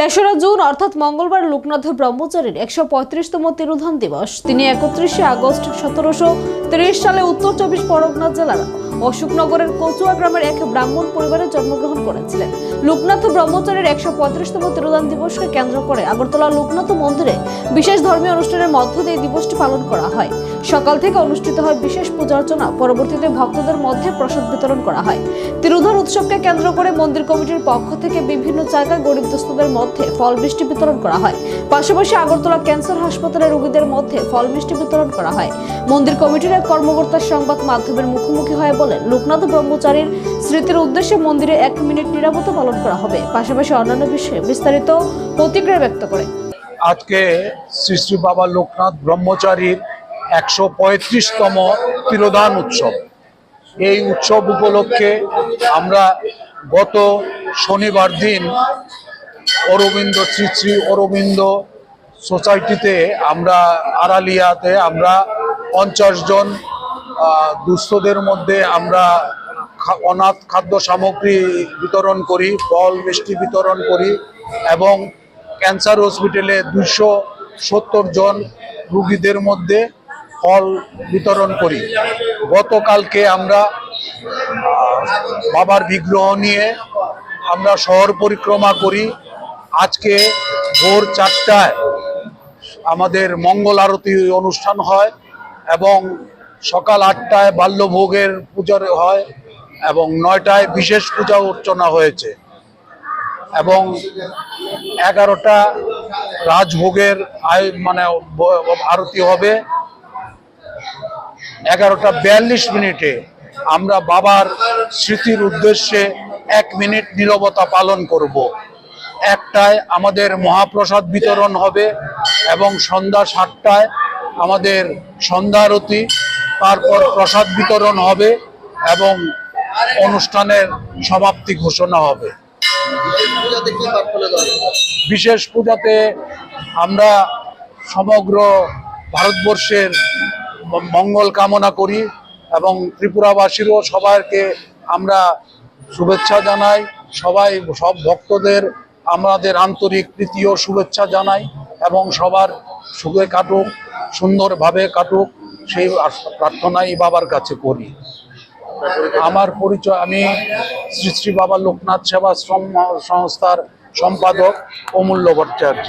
তেসরা জুন, অর্থাৎ মঙ্গলবার লোকনাথ ব্রহ্মচারীর একশো পঁয়ত্রিশতম তিরোধান দিবস। তিনি একত্রিশে আগস্ট সতেরোশো তিরিশ সালে উত্তর চব্বিশ পরগনা জেলার অশোকনগরের কচুয়া গ্রামের এক ব্রাহ্মণ পরিবারে জন্মগ্রহণ করেছিলেন। লোকনাথ ব্রহ্মচারীর একশো পঁয়ত্রিশতম তিরোধান দিবসকে কেন্দ্র করে আগরতলা লোকনাথ মন্দিরে বিশেষ ধর্মীয় অনুষ্ঠানের মধ্য দিয়ে দিবসটি পালন করা হয়। সকাল থেকে অনুষ্ঠিত হয় বিশেষ পূজা অর্চনা, পরবর্তীতে ভক্তদের মধ্যে প্রসাদ বিতরণ করা হয়। তিরোধান উৎসবকে কেন্দ্র করে মন্দির কমিটির পক্ষ থেকে বিভিন্ন জায়গায় গরিব দুস্থদের মধ্যে ফল মিষ্টি বিতরণ করা হয়। পাশাপাশি আগরতলা ক্যান্সার হাসপাতালের রোগীদের মধ্যে ফল মিষ্টি বিতরণ করা হয়। মন্দির কমিটির এক কর্মকর্তা সংবাদ মাধ্যমের মুখোমুখি হয়ে বলেন, লোকনাথ ব্রহ্মচারীর স্মৃতির উদ্দেশ্যে মন্দিরে এক মিনিট নিরাপত্তা পালন করা হবে। পাশাপাশি অন্যান্য বিষয়ে বিস্তারিত প্রতিক্রিয়া ব্যক্ত করে। আজকে শ্রী শ্রী বাবা লোকনাথ ব্রহ্মচারীর একশো পঁয়ত্রিশতম তিরোধান উৎসব। এই উৎসব উপলক্ষে আমরা গত শনিবার দিন অরবিন্দ, শ্রী শ্রী অরবিন্দ সোসাইটিতে আমরা আড়ালিয়াতে আমরা পঞ্চাশ জন দুস্থদের মধ্যে আমরা অনাথ খাদ্য সামগ্রী বিতরণ করি, ফল, মিষ্টি বিতরণ করি এবং ক্যান্সার হসপিটালে দুশো সত্তর জন রুগীদের মধ্যে ফল বিতরণ করি। গতকালকে আমরা বাবার বিগ্রহ নিয়ে আমরা শহর পরিক্রমা করি। আজকে ভোর চারটায় আমাদের মঙ্গল আরতি অনুষ্ঠান হয় এবং সকাল আটটায় বাল্যভোগের পূজার হয় এবং নয়টায় বিশেষ পূজা অর্চনা হয়েছে। এবং এগারোটা রাজভোগের আয় মানে আরতি হবে। এগারোটা বিয়াল্লিশ মিনিটে আমরা বাবার স্মৃতির উদ্দেশ্যে এক মিনিট নীরবতা পালন করব। একটায় আমাদের মহাপ্রসাদ বিতরণ হবে এবং সন্ধ্যা সাতটায় আমাদের সন্ধ্যা আরতি তারপর প্রসাদ বিতরণ হবে এবং অনুষ্ঠানের সমাপ্তি ঘোষণা হবে। বিশেষ পূজাতে আমরা সমগ্র ভারতবর্ষের মঙ্গল কামনা করি এবং ত্রিপুরাবাসীরও সবাইকে আমরা শুভেচ্ছা জানাই। সবাই, সব ভক্তদের, আমাদের আন্তরিক প্রীতি ও শুভেচ্ছা জানাই। এবং সবার সুখে কাটুক, সুন্দরভাবে কাটুক, সেই প্রার্থনাই বাবার কাছে করি। আমার পরিচয়, আমি শ্রী শ্রী বাবা লোকনাথ সেবা সংস্থার সম্পাদক অমূল্য ভট্টাচার্য